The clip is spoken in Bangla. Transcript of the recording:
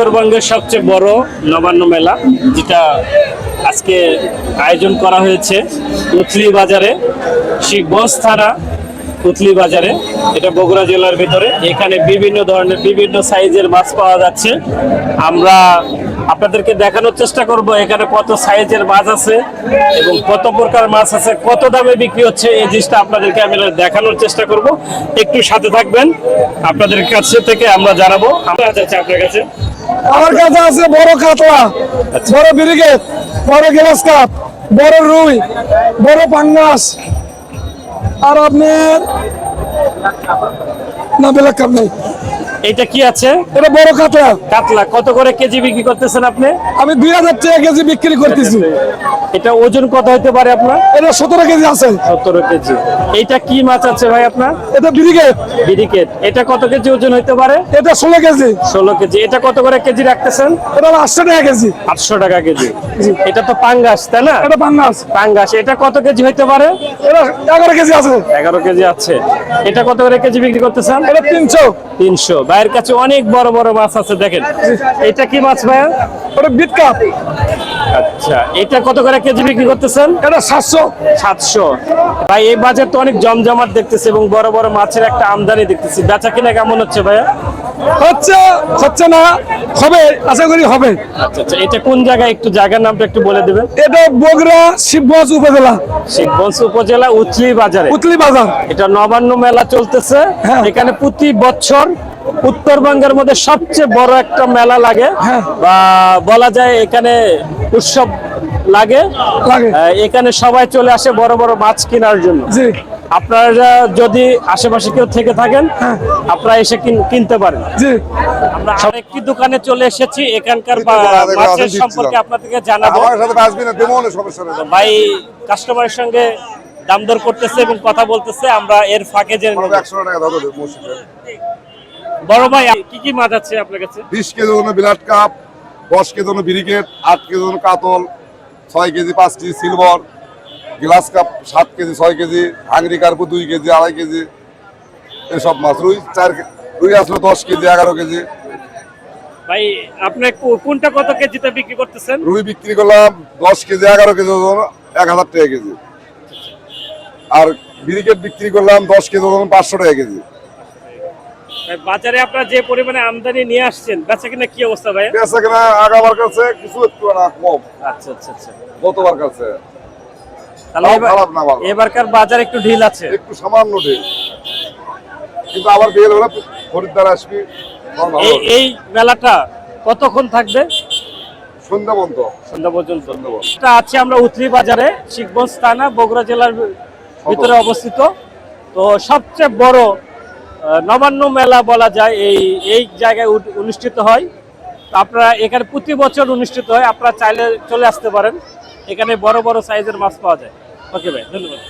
উত্তরবঙ্গের সবচেয়ে বড় নবান্ন মেলা, যেটা আজকে আয়োজন করা হয়েছে উতলি বাজারে, শিবগঞ্জ থানা উতলি বাজারে, এটা বগুড়া জেলার ভিতরে। এখানে বিভিন্ন ধরনের, বিভিন্ন সাইজের মাছ পাওয়া যাচ্ছে। আমরা আপনাদেরকে দেখানোর চেষ্টা করব এখানে কত সাইজের মাছ আছে এবং কত প্রকার মাছ আছে কত দামে বিক্রি হচ্ছে এই জিনিসটা আপনাদেরকে আমি দেখানোর চেষ্টা করব। একটু সাথে থাকবেন আপনাদের কাছে থেকে আমরা জানাব। আমরা যাচ্ছি আপনার কাছে? আমার কাছে আছে বড় কাতলা বড় ব্রিগেড বড় গ্লাস কাপ বড় রুই বড় পাঙ্গাস। আর আপনার না বেলা কাপ নেই। এইটা কি আছে? এটা বড় কাতলা কাতলা। কত করে কেজি বিক্রি করতেছেন আপনি? আমি দুই হাজার টাকা কেজি বিক্রি করতেছি। এটা ওজন কত হতে পারে আপনার? এটা সতেরো কেজি আছে। সতেরো কেজি। এইটা কি মাছ আছে ভাই আপনার? এটা ব্রিগেড বিডিকেট এটা কত কেজি ওজন হতে পারে? এটা ষোলো কেজি। ষোলো কেজি। এটা কত করে কেজি রাখতেছেন? এটা আটশো টাকা কেজি। আটশো টাকা কেজি। এটা তো পাঙ্গাস তাই না? এটা পাঙ্গাস। পাঙ্গাস। এটা কত কেজি হইতে পারে? এটা এগারো কেজি আছে। এগারো কেজি আছে। এটা কত করে কেজি বিক্রি করতেছেন? এটা তিনশো। তিনশো। ভাইয়ের কাছে অনেক বড় বড় মাছ আছে দেখেন। এটা কি মাছ ভাইয়া? আচ্ছা এটা কত করে কেজি বিক্রি করতেছেন? এটা সাতশো। সাতশো। ভাই এই বাজার তো অনেক জমজমাট দেখতেছি এবং বড় বড় মাছের একটা আমদানি দেখতেছি। বেচা কিনা কেমন হচ্ছে ভাইয়া? হচ্ছে হচ্ছে না হবে আশা করি হবে। আচ্ছা আচ্ছা এটা কোন জায়গায়? একটু জায়গার নামটা একটু বলে দেবেন। এটা বগুড়া শিবগঞ্জ উপজেলা। শিখগঞ্জ উপজেলা উচলি বাজারে। উতলি বাজার। এটা নবান্ন মেলা চলতেছে। হ্যাঁ। এখানে প্রতি বছর উত্তরবঙ্গের মধ্যে সবচেয়ে বড় একটা মেলা লাগে। হ্যাঁ। বা বলা যায় এখানে উৎসব লাগে। এখানে সবাই চলে আসে বড় বড় মাছ কেনার জন্য। আপনারা যদি আশেপাশে কেউ থেকে থাকেন আপনারা এসে কিন- কিনতে পারেন। আমরা আরেকটি দোকানে চলে এসেছি এখানকার মাছের সম্পর্কে। আপনাদেরকে জানাব। ভাই কাস্টমারের সঙ্গে দাম দর করতেছে এবং কথা বলতেছে আমরা এর ফাঁকে জেনে বড় ভাই কি কি মাছ আছে আপনার কাছে? বিশ কেজি জন্য বিলাট কাপ দশ কেজি জন্য ব্রিকেট আট কেজি জন্য কাতল ছয় কেজি পাঁচ কেজি সিলভার গ্লাস কাপ সাত কেজি ছয় কেজি হাঙ্গরি কার্পু দুই কেজি আড়াই কেজি। এসব মাছ। রুই চার রুই আসলো দশ কেজি এগারো কেজি। ভাই আপনি কোনটা কত কেজিতে বিক্রি করতেছেন? রুই বিক্রি করলাম দশ কেজি এগারো কেজি ওজন এক হাজার টাকা কেজি। আর ব্রিকেট বিক্রি করলাম দশ কেজি ওজন পাঁচশো টাকা কেজি। বাজারে আপনারা যে পরিমাণে আমদানি নিয়ে আসছেন বেচা কিনা কি অবস্থা ভাই? বেচা কেনা আগাবার কাছে কিছু একটু না কম। আচ্ছা আচ্ছা আচ্ছা। গতবার কাছে। এবারকার বাজার একটু ঢিল আছে। একটু সামান্য ঢেউ কিন্তু আবার বের হলে খরিদ্দার আসবি এই মেলাটা কতক্ষণ থাকবে? সন্ধ্যা বন্ধ সন্ধ্যা পর্যন্ত। এটা আছে আমরা উথলি বাজারে শিখগঞ্জ থানা বগুড়া জেলার ভিতরে অবস্থিত। তো সবচেয়ে বড় নবান্ন মেলা বলা যায়, এই এই জায়গায় অনুষ্ঠিত হয়। আপনারা এখানে প্রতি বছর অনুষ্ঠিত হয়, আপনারা চাইলে চলে আসতে পারেন। এখানে বড় বড় সাইজের মাছ পাওয়া যায়। ওকে ভাই, ধন্যবাদ।